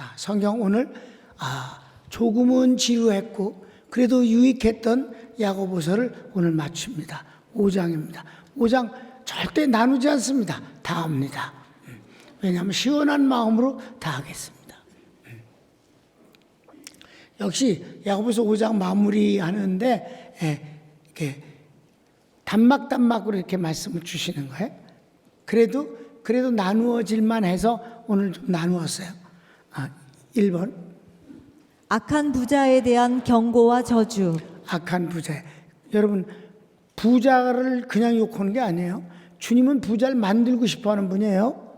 자, 성경 오늘 아, 조금은 지루했고 그래도 유익했던 야고보서를 오늘 마칩니다. 5장입니다. 5장 절대 나누지 않습니다. 다 합니다. 음. 왜냐하면 시원한 마음으로 다 하겠습니다. 음. 역시 야고보서 5장 마무리하는데 예, 이렇게 단막단막으로 이렇게 말씀을 주시는 거예요. 그래도 그래도 나누어질만 해서 오늘 좀 나누었어요. 아, 1번 악한 부자에 대한 경고와 저주. 악한 부자. 여러분 부자를 그냥 욕하는 게 아니에요. 주님은 부자를 만들고 싶어 하는 분이에요.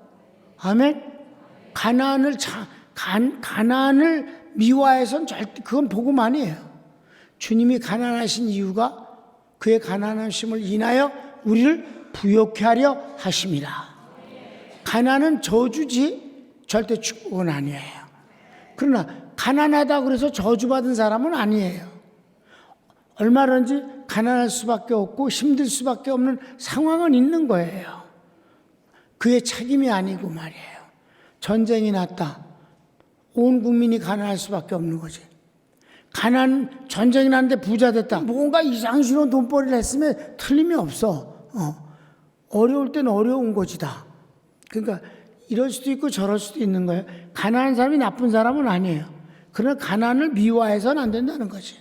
아멘. 가난을 차, 간, 가난을 미화해선 절대 그건 아니에요. 주님이 가난하신 이유가 그의 가난하심을 인하여 우리를 부욕케 하려 하심이라. 가난은 저주지 절대 축복은 아니에요. 그러나 가난하다 그래서 저주받은 사람은 아니에요. 얼마든지 가난할 수밖에 없고 힘들 수밖에 없는 상황은 있는 거예요. 그의 책임이 아니고 말이에요. 전쟁이 났다. 온 국민이 가난할 수밖에 없는 거지. 가난 전쟁이 났는데 부자 됐다. 뭔가 이상스러운 돈벌이를 했으면 틀림이 없어. 어. 어려울 땐 어려운 것이다. 그러니까 이럴 수도 있고 저럴 수도 있는 거예요. 가난한 사람이 나쁜 사람은 아니에요. 그러나 가난을 미화해서는 안 된다는 거지.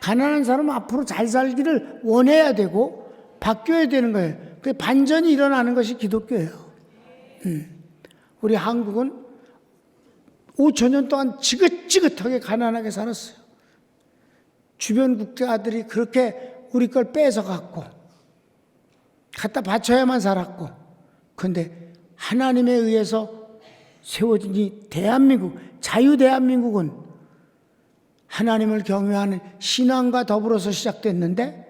가난한 사람은 앞으로 잘 살기를 원해야 되고 바뀌어야 되는 거예요. 그 반전이 일어나는 것이 기독교예요. 음. 우리 한국은 5천 년 동안 지긋지긋하게 가난하게 살았어요. 주변 국가들이 그렇게 우리 걸 뺏어 갖고 갖다 바쳐야만 살았고 근데 하나님에 의해서 세워진 이 대한민국 자유 대한민국은 하나님을 경외하는 신앙과 더불어서 시작됐는데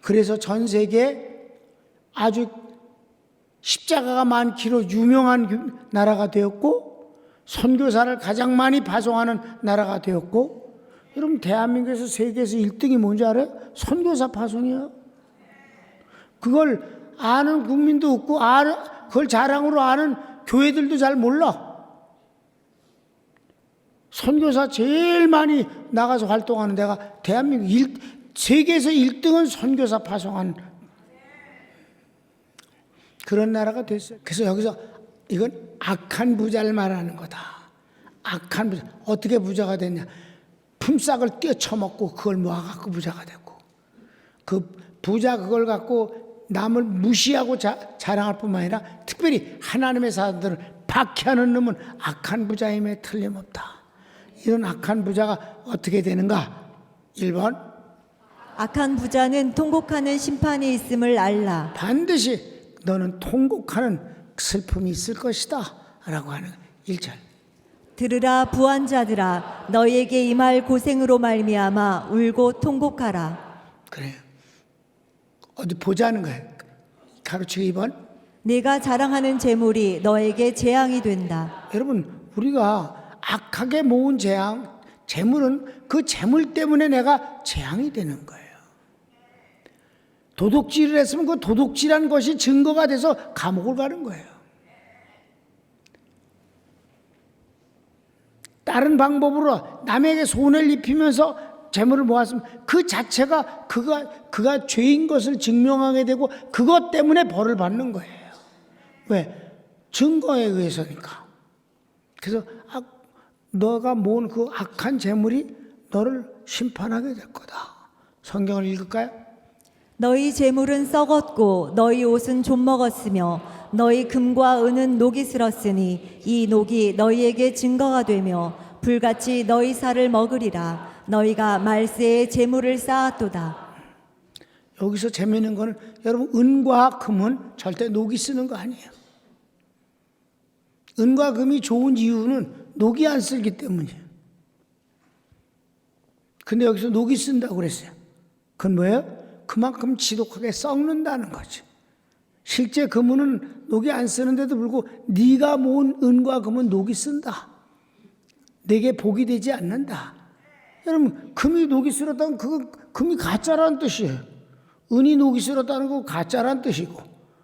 그래서 전 세계에 아주 십자가가 많기로 유명한 나라가 되었고 선교사를 가장 많이 파송하는 나라가 되었고 여러분 대한민국에서 세계에서 1등이 뭔지 알아요? 선교사 파송이에요. 그걸 아는 국민도 없고 아는 그걸 자랑으로 아는 교회들도 잘 몰라. 선교사 제일 많이 나가서 활동하는 데가 대한민국 일, 세계에서 1등은 선교사 파송한 그런 나라가 됐어요. 그래서 여기서 이건 악한 부자를 말하는 거다. 악한 부자. 어떻게 부자가 됐냐? 품삯을 뛰어쳐먹고 그걸 모아갖고 부자가 되고 그 부자 그걸 갖고 남을 무시하고 자, 자랑할 뿐만 아니라 특별히 하나님의 사람들을 박해하는 놈은 악한 부자임에 틀림없다. 이런 악한 부자가 어떻게 되는가? 1번 악한 부자는 통곡하는 심판이 있음을 알라. 반드시 너는 통곡하는 슬픔이 있을 것이다. 라고 하는 1절. 들으라 부한 자들아 너희에게 임할 고생으로 말미암아 울고 통곡하라. 그래요. 어디 보자는 거예요. 가르치고 2번. 내가 자랑하는 재물이 너에게 재앙이 된다. 여러분, 우리가 악하게 모은 재앙, 재물은 그 재물 때문에 내가 재앙이 되는 거예요. 도둑질을 했으면 그 도둑질한 것이 증거가 돼서 감옥을 가는 거예요. 다른 방법으로 남에게 손해를 입히면서 재물을 모았으면 그 자체가 그가 그가 죄인 것을 증명하게 되고 그것 때문에 벌을 받는 거예요. 왜? 증거에 의해서니까. 그래서 악, 너가 모은 그 악한 재물이 너를 심판하게 될 거다. 성경을 읽을까요? 너희 재물은 썩었고 너희 옷은 좀 먹었으며 너희 금과 은은 녹이 슬었으니 이 녹이 너희에게 증거가 되며 불같이 너희 살을 먹으리라 너희가 말세에 재물을 쌓았도다 여기서 재미있는 거는 여러분 은과 금은 절대 녹이 쓰는 거 아니에요. 은과 금이 좋은 이유는 녹이 안 쓸기 때문이에요. 근데 여기서 녹이 쓴다고 그랬어요. 그건 뭐예요? 그만큼 지독하게 썩는다는 거죠. 실제 금은 녹이 안 쓰는데도 불구하고 네가 모은 은과 금은 녹이 쓴다. 내게 복이 되지 않는다. 여러분 금이 녹이 쓸었다는 그건 금이 가짜라는 뜻이에요. 은이 녹이 쓸었다는 거 가짜라는 뜻이고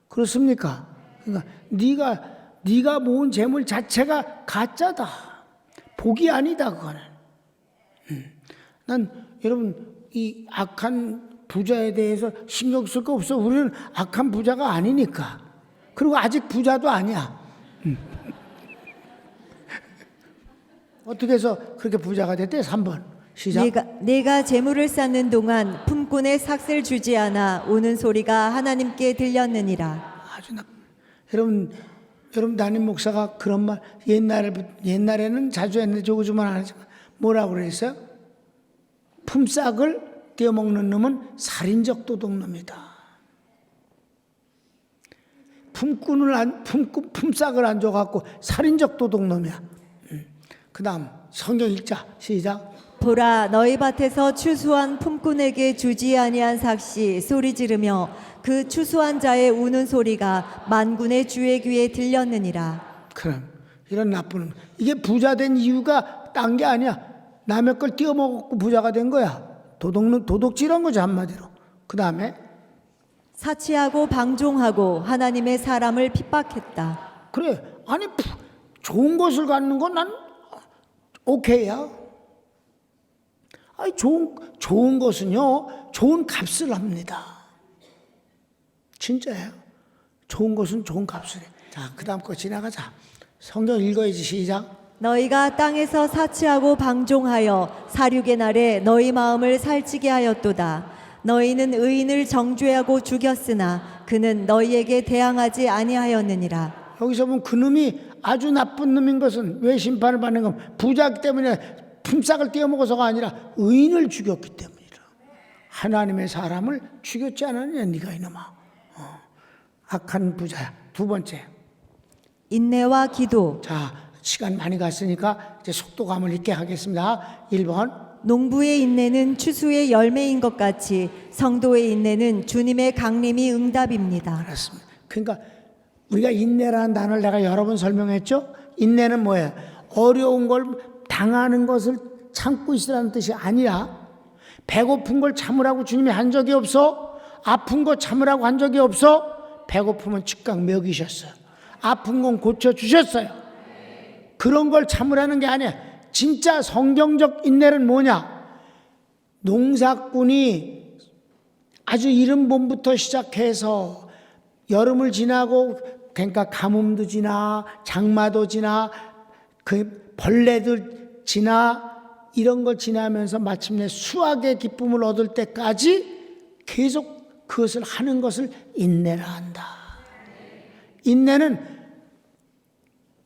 그렇습니까? 그러니까 네가 네가 모은 재물 자체가 가짜다. 복이 아니다 그거는. 음. 난 여러분 이 악한 부자에 대해서 신경 쓸 거 없어. 우리는 악한 부자가 아니니까. 그리고 아직 부자도 아니야. 음. 어떻게 해서 그렇게 부자가 됐대? 3번. 시작. 네가 내가 재물을 쌓는 동안 품꾼의 삭슬 주지 않아 우는 소리가 하나님께 들렸느니라. 아주 나 여러분 여러분 담임 목사가 그런 말 옛날에 옛날에는 자주 했는데 조금만 안 하지만 뭐라고 그랬어요? 품삯을 떼어먹는 놈은 살인적 도둑놈이다. 품꾼을 안 품꾼 품삯을 안 줘갖고 살인적 도둑놈이야. 음. 그 다음 성경 읽자 시작. 보라 너희 밭에서 추수한 품꾼에게 주지 아니한 삭시 소리 지르며 그 추수한 자의 우는 소리가 만군의 주의 귀에 들렸느니라. 그럼 이런 나쁜 놈. 이게 부자 된 이유가 딴 게 아니야. 남의 걸 떼어먹고 부자가 된 거야. 도둑 도둑질한 거지 한마디로. 그 다음에 사치하고 방종하고 하나님의 사람을 핍박했다. 그래 아니 푸, 좋은 것을 갖는 건 난 오케이야. 아니 좋은 좋은 것은요 좋은 값을 합니다. 진짜예요. 좋은 것은 좋은 값을 해. 자 그 다음 거 지나가자. 성경 읽어야지 시작. 너희가 땅에서 사치하고 방종하여 사륙의 날에 너희 마음을 살찌게 하였도다. 너희는 의인을 정죄하고 죽였으나 그는 너희에게 대항하지 아니하였느니라. 여기서 보면 그놈이 아주 나쁜 놈인 것은 왜 심판을 받는 건 부자 때문에 품삯을 떼어먹어서가 아니라 의인을 죽였기 때문이라. 하나님의 사람을 죽였지 않았느냐 네가 이놈아. 어. 악한 부자야. 두 번째. 인내와 기도. 자 시간 많이 갔으니까 이제 속도감을 있게 하겠습니다. 1번 농부의 인내는 추수의 열매인 것 같이 성도의 인내는 주님의 강림이 응답입니다. 그렇습니다. 그러니까 우리가 인내라는 단어를 내가 여러 번 설명했죠. 인내는 뭐예요? 어려운 걸 당하는 것을 참고 있으라는 뜻이 아니라 배고픈 걸 참으라고 주님이 한 적이 없어. 아픈 거 참으라고 한 적이 없어. 배고프면 즉각 먹이셨어요. 아픈 건 고쳐 주셨어요. 그런 걸 참으라는 게 아니야. 진짜 성경적 인내는 뭐냐? 농사꾼이 아주 이른 봄부터 시작해서 여름을 지나고 그러니까 가뭄도 지나 장마도 지나 그 벌레들 지나 이런 걸 지나면서 마침내 수확의 기쁨을 얻을 때까지 계속 그것을 하는 것을 인내라 한다. 인내는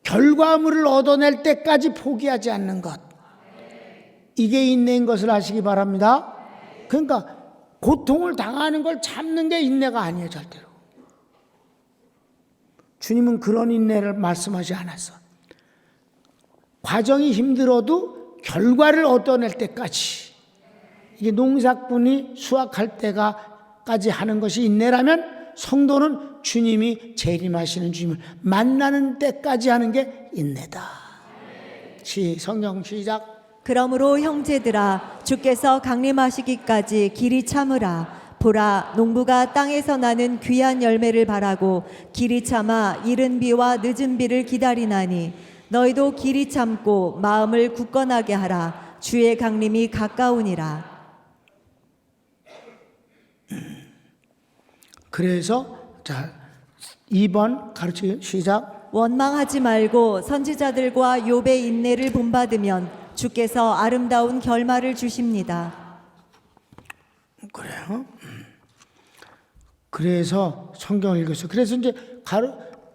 결과물을 얻어낼 때까지 포기하지 않는 것. 이게 인내인 것을 아시기 바랍니다. 그러니까 고통을 당하는 걸 참는 게 인내가 아니에요, 절대로. 주님은 그런 인내를 말씀하지 않았어. 과정이 힘들어도 결과를 얻어낼 때까지 이게 농사꾼이 수확할 때가까지 하는 것이 인내라면 성도는 주님이 재림하시는 주님을 만나는 때까지 하는 게 인내다. 시 성경 시작. 그러므로 형제들아 주께서 강림하시기까지 길이 참으라 보라 농부가 땅에서 나는 귀한 열매를 바라고 길이 참아 이른 비와 늦은 비를 기다리나니 너희도 길이 참고 마음을 굳건하게 하라 주의 강림이 가까우니라 그래서 자 2번 가르치 시작. 원망하지 말고 선지자들과 욥의 인내를 본받으면 주께서 아름다운 결말을 주십니다. 그래요. 음. 그래서 성경을 읽었어요. 그래서 이제 가르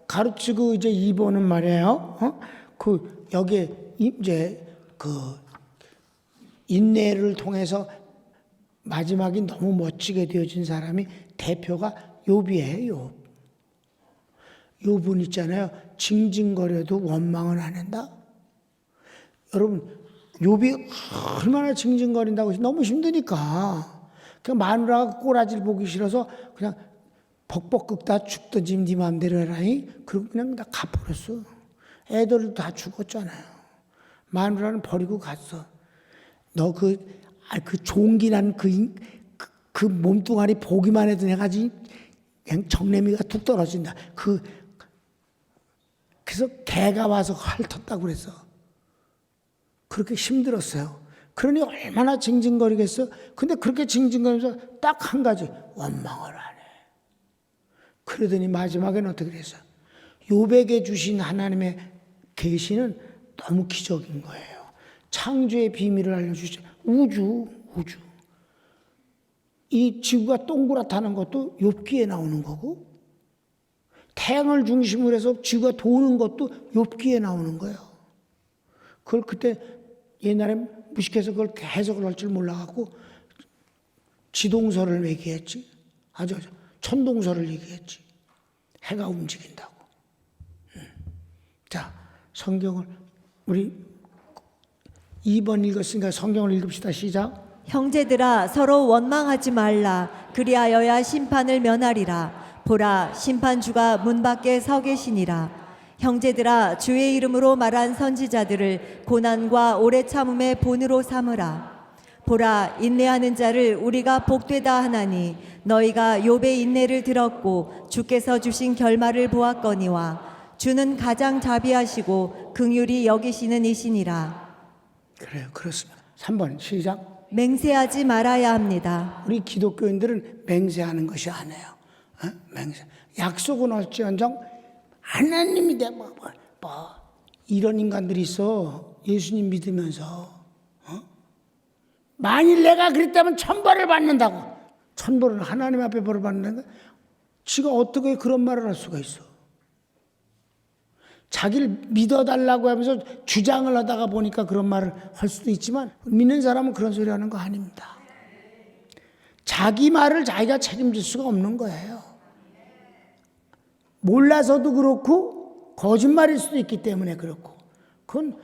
가르치고 이제 2번은 말이에요. 어? 그 여기에 이제 그 인내를 통해서 마지막이 너무 멋지게 되어진 사람이 대표가. 욥. 욥은 있잖아요. 징징거려도 원망은 안 한다. 여러분 욥이 얼마나 징징거린다고 너무 힘드니까 그 마누라가 꼬라지를 보기 싫어서 그냥 벅벅 긁다 죽든지 네 마음대로 해라이 그리고 그냥 다 가버렸어 애들도 다 죽었잖아요 마누라는 버리고 갔어 너 그 아, 그 종기난 그, 인- 그, 그 몸뚱아리 보기만 해도 내가 지금 그냥 정내미가 툭 떨어진다 그 그래서 개가 와서 핥았다고 그랬어 그렇게 힘들었어요. 그러니 얼마나 징징거리겠어? 근데 그렇게 징징거리면서 딱 한 가지 원망을 안 해. 그러더니 마지막에는 어떻게 됐어요? 요백에 주신 하나님의 계시는 너무 기적인 거예요. 창조의 비밀을 알려주죠. 우주, 우주. 이 지구가 동그랗다는 것도 욥기에 나오는 거고 태양을 중심으로 해서 지구가 도는 것도 욥기에 나오는 거예요. 그걸 그때 옛날에 무식해서 그걸 해석을 할 줄 몰라갖고 지동설을 얘기했지. 아주 아주 천동설을 얘기했지. 해가 움직인다고. 음. 자, 성경을 우리 2번 읽었으니까 성경을 읽읍시다. 시작. 형제들아 서로 원망하지 말라 그리하여야 심판을 면하리라 보라 심판주가 문 밖에 서 계시니라 형제들아 주의 이름으로 말한 선지자들을 고난과 오래 참음의 본으로 삼으라 보라 인내하는 자를 우리가 복되다 하나니 너희가 욥의 인내를 들었고 주께서 주신 결말을 보았거니와 주는 가장 자비하시고 긍휼히 여기시는 이시니라 그래요. 그렇습니다. 3번 시작. 맹세하지 말아야 합니다. 우리 기독교인들은 맹세하는 것이 아니에요. 어? 맹세. 약속은 어찌언정 하나님이 돼 뭐, 뭐, 뭐. 이런 인간들이 있어. 예수님 믿으면서. 어? 만일 내가 그랬다면 천벌을 받는다고. 천벌은 하나님 앞에 벌을 받는다. 지가 어떻게 그런 말을 할 수가 있어? 자기를 믿어달라고 하면서 주장을 하다가 보니까 그런 말을 할 수도 있지만 믿는 사람은 그런 소리 하는 거 아닙니다. 자기 말을 자기가 책임질 수가 없는 거예요. 몰라서도 그렇고 거짓말일 수도 있기 때문에 그렇고 그건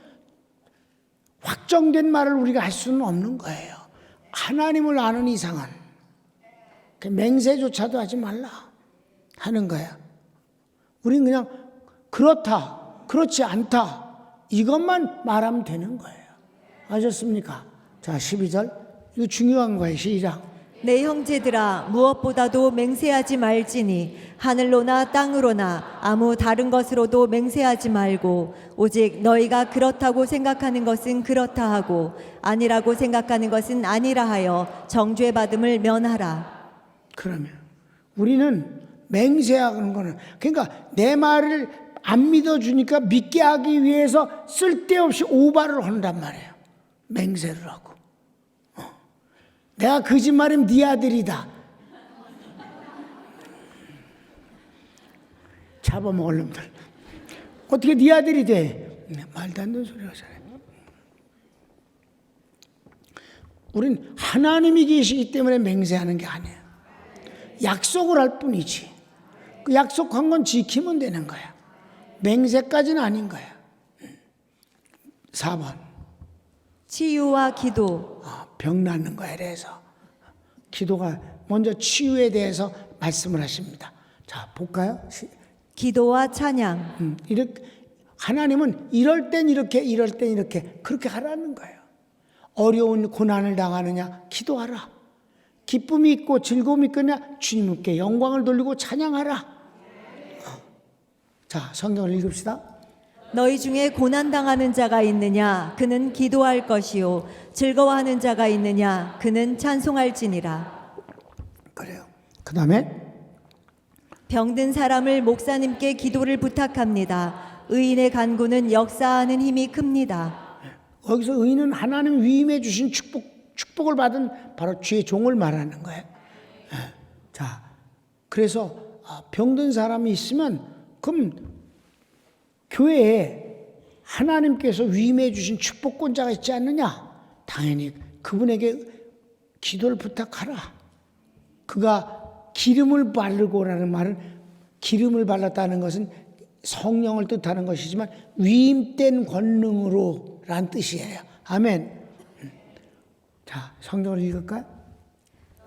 확정된 말을 우리가 할 수는 없는 거예요. 하나님을 아는 이상은 그 맹세조차도 하지 말라 하는 거야. 우린 그냥 그렇다, 그렇지 않다 이것만 말하면 되는 거예요. 아셨습니까? 자, 12절 이거 중요한 거예요. 시작. 내 형제들아 무엇보다도 맹세하지 말지니 하늘로나 땅으로나 아무 다른 것으로도 맹세하지 말고 오직 너희가 그렇다고 생각하는 것은 그렇다 하고 아니라고 생각하는 것은 아니라 하여 정죄 받음을 면하라 그러면 우리는 맹세하는 거는 그러니까 내 말을 안 믿어주니까 믿게 하기 위해서 쓸데없이 오바를 한단 말이에요. 맹세를 하고. 어. 내가 거짓말이면 네 아들이다. 잡아먹을 놈들. 어떻게 네 아들이 돼? 네, 말도 안 되는 소리 하잖아요. 우린 하나님이 계시기 때문에 맹세하는 게 아니에요. 약속을 할 뿐이지. 그 약속한 건 지키면 되는 거야. 맹세까지는 아닌 거야. 4번. 치유와 기도 어, 병 낫는 거에 대해서. 기도가 먼저 치유에 대해서 말씀을 하십니다. 자, 볼까요? 시- 기도와 찬양 음, 이렇게, 하나님은 이럴 땐 이렇게, 이럴 땐 이렇게, 그렇게 하라는 거예요. 어려운 고난을 당하느냐? 기도하라. 기쁨이 있고 즐거움이 있거냐? 주님께 영광을 돌리고 찬양하라. 어. 자, 성경을 읽읍시다. 너희 중에 고난 당하는 자가 있느냐 그는 기도할 것이요 즐거워하는 자가 있느냐 그는 찬송할지니라 그래요. 그 다음에 병든 사람을 목사님께 기도를 부탁합니다. 의인의 간구는 역사하는 힘이 큽니다. 여기서 의인은 하나님 위임해 주신 축복, 축복을 받은 바로 주의 종을 말하는 거예요. 예. 자, 그래서 아, 병든 사람이 있으면 그럼 교회에 하나님께서 위임해 주신 축복권자가 있지 않느냐? 당연히 그분에게 기도를 부탁하라. 그가 기름을 바르고라는 말은 기름을 발랐다는 것은 성령을 뜻하는 것이지만 위임된 권능으로란 뜻이에요. 아멘. 자, 성경을 읽을까요?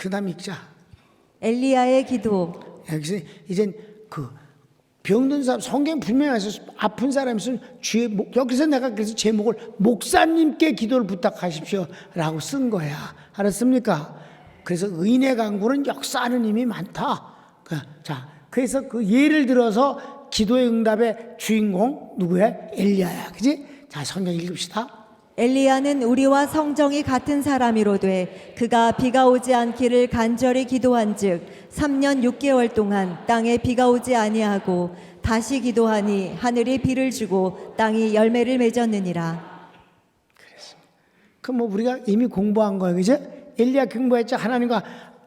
그다음 읽자. 엘리야의 기도 여기서 이젠 그 병든 사람 성경 분명해서 아픈 사람 있으면 목, 여기서 내가 그래서 제목을 목사님께 기도를 부탁하십시오라고 쓴 거야. 알았습니까? 그래서 의인의 강구는 역사하는 힘이 많다. 그, 자, 그래서 그 예를 들어서 기도의 응답의 주인공 누구야? 엘리야야. 그지? 자, 성경 읽읍시다. 엘리야는 우리와 성정이 같은 사람이로되 그가 비가 오지 않기를 간절히 기도한즉 3년 6개월 동안 땅에 비가 오지 아니하고 다시 기도하니 하늘이 비를 주고 땅이 열매를 맺었느니라 그뭐 우리가 이미 공부한 거예요. 그죠? 엘리야 공부했죠. 하나님과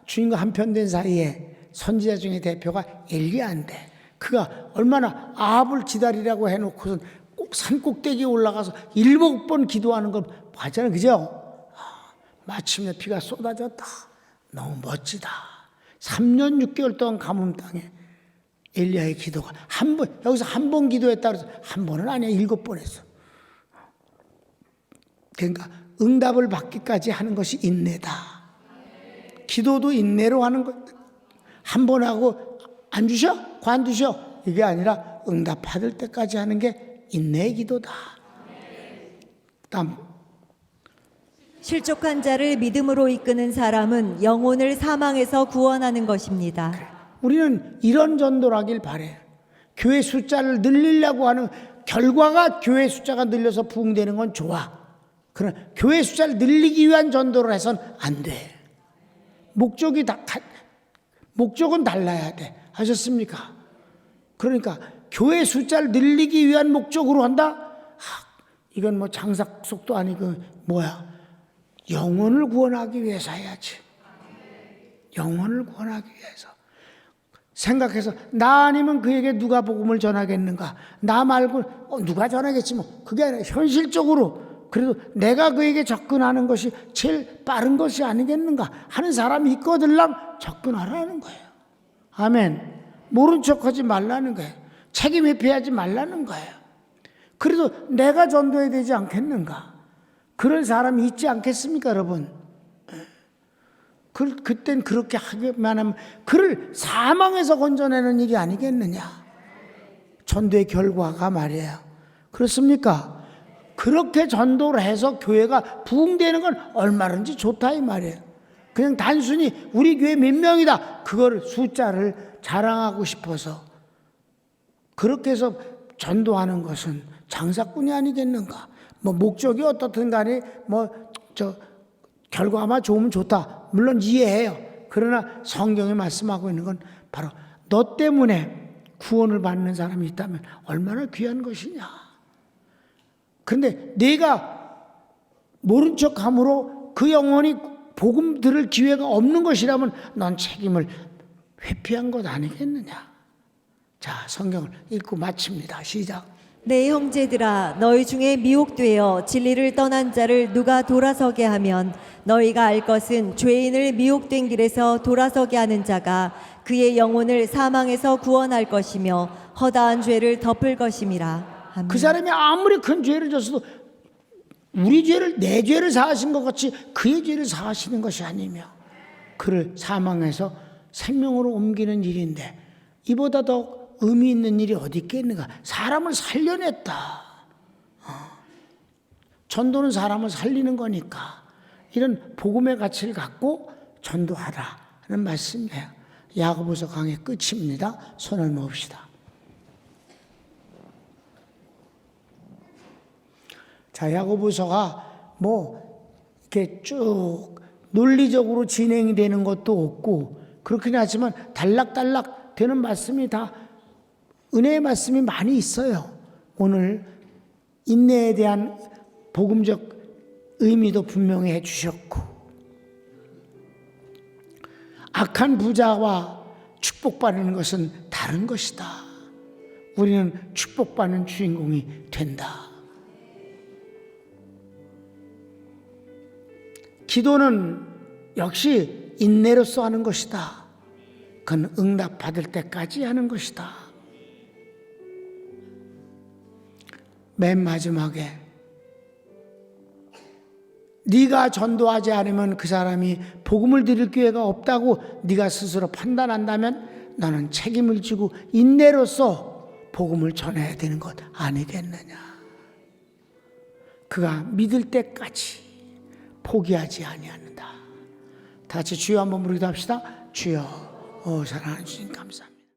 주님과 한편된 사이에 선지자 중에 대표가 엘리야인데 그가 얼마나 아합을 기다리라고 해놓고선 꼭 산 꼭대기에 올라가서 일곱 번 기도하는 걸 봤잖아요. 그죠? 아, 마침내 비가 쏟아졌다. 너무 멋지다. 3년 6개월 동안 가뭄 땅에 엘리야의 기도가 한 번, 여기서 한 번 기도했다 그래서 한 번은 아니야. 일곱 번 했어. 그러니까 응답을 받기까지 하는 것이 인내다. 기도도 인내로 하는 것. 한번 하고 안 주셔? 관두셔? 이게 아니라 응답 받을 때까지 하는 게 인내의 기도다. 다음 실족한 자를 믿음으로 이끄는 사람은 영혼을 사망에서 구원하는 것입니다 우리는 이런 전도라길 바래. 교회 숫자를 늘리려고 하는 결과가 교회 숫자가 늘려서 부흥되는 건 좋아. 그러나 교회 숫자를 늘리기 위한 전도를 해선 안 돼. 목적이 다 가- 목적은 달라야 돼. 하셨습니까? 그러니까 교회 숫자를 늘리기 위한 목적으로 한다? 하, 이건 뭐 장사 속도 아니고 뭐야? 영혼을 구원하기 위해서 해야지. 영혼을 구원하기 위해서. 생각해서 나 아니면 그에게 누가 복음을 전하겠는가? 나 말고 어, 누가 전하겠지 뭐. 그게 아니라 현실적으로 그래도 내가 그에게 접근하는 것이 제일 빠른 것이 아니겠는가 하는 사람이 있거들랑 접근하라는 거예요. 아멘. 모른 척하지 말라는 거예요. 책임 회피하지 말라는 거예요. 그래도 내가 전도해야 되지 않겠는가? 그런 사람이 있지 않겠습니까, 여러분? 그, 그땐 그렇게 하기만 하면 그를 사망에서 건져내는 일이 아니겠느냐. 전도의 결과가 말이에요. 그렇습니까? 그렇게 전도를 해서 교회가 부흥되는 건 얼마든지 좋다 이 말이에요. 그냥 단순히 우리 교회 몇 명이다. 그거를 숫자를 자랑하고 싶어서 그렇게 해서 전도하는 것은 장사꾼이 아니겠는가? 뭐 목적이 어떻든 간에 뭐 저 결과만 좋으면 좋다. 물론 이해해요. 그러나 성경이 말씀하고 있는 건 바로 너 때문에 구원을 받는 사람이 있다면 얼마나 귀한 것이냐. 그런데 내가 모른 척함으로 그 영혼이 복음 들을 기회가 없는 것이라면 넌 책임을 회피한 것 아니겠느냐. 자, 성경을 읽고 마칩니다. 시작. 내 형제들아 너희 중에 미혹되어 진리를 떠난 자를 누가 돌아서게 하면 너희가 알 것은 죄인을 미혹된 길에서 돌아서게 하는 자가 그의 영혼을 사망에서 구원할 것이며 허다한 죄를 덮을 것임이라. 아멘. 그 사람이 아무리 큰 죄를 졌어도 우리 죄를 내 죄를 사하신 것 같이 그의 죄를 사하시는 것이 아니며 그를 사망해서 생명으로 옮기는 일인데 이보다 더 의미 있는 일이 어디 있겠는가? 사람을 살려냈다. 어. 전도는 사람을 살리는 거니까 이런 복음의 가치를 갖고 전도하라 하는 말씀이에요. 야고보서 강의 끝입니다. 손을 모읍시다. 자, 야고보서가 뭐 이렇게 쭉 논리적으로 진행이 되는 것도 없고 그렇긴 하지만 단락단락 되는 말씀이 다 은혜의 말씀이 많이 있어요. 오늘 인내에 대한 복음적 의미도 분명히 해주셨고 악한 부자와 축복받는 것은 다른 것이다. 우리는 축복받는 주인공이 된다. 기도는 역시 인내로서 하는 것이다. 그건 응답 받을 때까지 하는 것이다. 맨 마지막에 네가 전도하지 않으면 그 사람이 복음을 드릴 기회가 없다고 네가 스스로 판단한다면 너는 책임을 지고 인내로서 복음을 전해야 되는 것 아니겠느냐. 그가 믿을 때까지 포기하지 아니하는다. 다 같이 주여 한번 부르기도 합시다. 주여, 어, 사랑하는 주님 감사합니다.